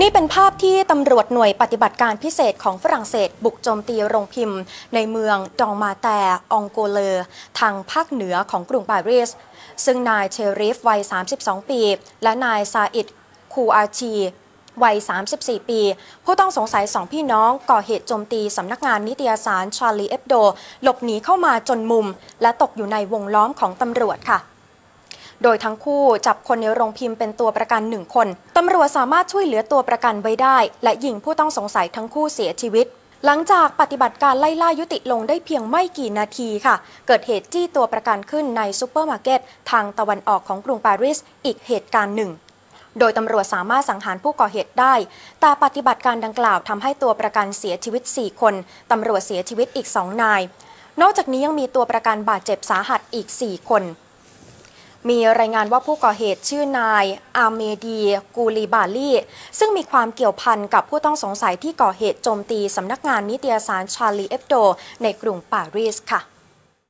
นี่เป็นภาพที่ตำรวจหน่วยปฏิบัติการพิเศษของฝรั่งเศสบุกโจมตีโรงพิมพ์ ในเมืองดองมาแต่องโกเลอทางภาคเหนือของกรุงปารีส ซึ่งนายเชริฟวัย 32 ปี และนายซาอิดคูอาชีวัย 34 ปี ผู้ต้องสงสัยสองพี่น้องก่อเหตุโจมตีสำนักงานนิตยสารชาลีเอฟโด หลบหนีเข้ามาจนมุม และตกอยู่ในวงล้อมของตำรวจค่ะ โดยทั้งคู่จับคนในโรงพิมพ์เป็นตัวประกันหนึ่งคน ตำรวจสามารถช่วยเหลือตัวประกันไว้ได้ และยิงผู้ต้องสงสัยทั้งคู่เสียชีวิต หลังจากปฏิบัติการไล่ล่ายุติลงได้เพียงไม่กี่นาทีค่ะ เกิดเหตุจี้ตัวประกันขึ้นในซูเปอร์มาร์เก็ตทางตะวันออกของกรุงปารีสอีกเหตุการณ์หนึ่งโดยตำรวจสามารถสังหารผู้ก่อเหตุได้ แต่ปฏิบัติการดังกล่าวทำให้ตัวประกันเสียชีวิต 4 คน ตำรวจเสียชีวิตอีก 2 นาย นอกจากนี้ยังมีตัวประกันบาดเจ็บสาหัสอีก 4 คน มีรายงานว่าผู้ก่อเหตุชื่อนายอาเมดีกูลีบาลีซึ่งมีความเกี่ยวพันกับผู้ต้องสงสัยที่ก่อเหตุโจมตีสำนักงานนิตยสารชาลีเอฟโด ในกรุงปารีสค่ะ